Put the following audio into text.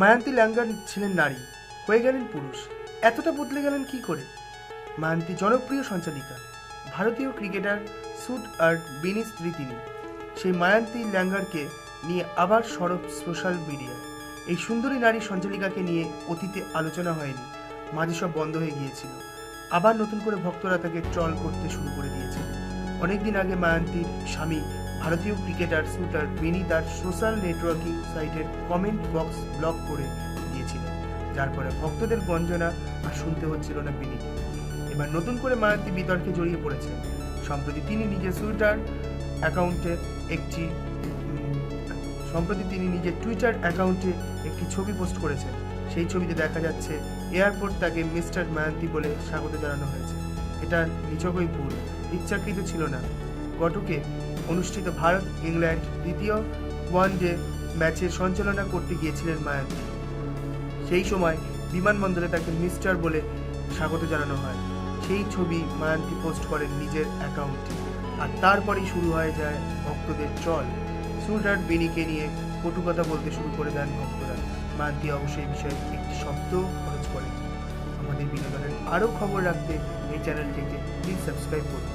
Mayanti Langer ছিলেন নারী, হয়ে গেলেন পুরুষ। এতটা বদলে গেলেন কি করে? মায়ান্তি জনপ্রিয় সঞ্চালিকা, ভারতীয় ক্রিকেটার সুট আর বিনি স্ত্রী তিনি সেই মায়ান্তি ল্যাঙ্গারকে নিয়ে আবার সরব সোশ্যাল মিডিয়া। এই সুন্দরী নারী সঞ্চালিকাকে নিয়ে অতীতে আলোচনা হয়নি, মাঝে সব বন্ধ হয়ে গিয়েছিল। আবার নতুন করে ভক্তরা তাকে ট্রল করতে শুরু করে দিয়েছে। অনেকদিন আগে মায়ান্তির স্বামী ভারতীয় ক্রিকেটার, শুটার বিনি তার সোশ্যাল নেটওয়ার্কিং সাইটের কমেন্ট বক্স ব্লক করে দিয়েছিলেন। যার ফলে ভক্তদের গঞ্জনা আর শুনতে হচ্ছিল না বিনিকে এবার নতুন করে মায়ান্তি বিতর্কে জড়িয়ে পড়েছেন। সম্প্রতি তিনি নিজের টুইটার অ্যাকাউন্টে একটি সম্প্রতি তিনি নিজের টুইটার অ্যাকাউন্টে একটি ছবি পোস্ট করেছেন। সেই ছবিতে দেখা যাচ্ছে, এয়ারপোর্ট তাকে মিস্টার মায়ান্তি বলে স্বাগত জানানো হয়েছে। এটা নিচকই ভুল, ইচ্ছাকৃত ছিল না। গটকে অনুষ্ঠিত ভারত ইংল্যান্ড দ্বিতীয় ওয়ান ডে ম্যাচের সঞ্চালনা করতে গিয়েছিলেন মায়ান্তি সেই সময় বিমানবন্দরে তাকে মিস্টার বলে স্বাগত জানানো হয়। সেই ছবি মায়ান্তি পোস্ট করেন নিজের অ্যাকাউন্টে। আর তারপরেই শুরু হয়ে যায় ভক্তদের চল। সুলটার বিনিকে নিয়ে কটু কথা বলতে শুরু করে দেন ভক্তরা। মায়ান্তি অবশ্যই বিষয়ে একটি শব্দ খরচ করেন আমাদের বিনোদনের আরও খবর রাখতে এই চ্যানেলটিকে প্লিজ সাবস্ক্রাইব করুন।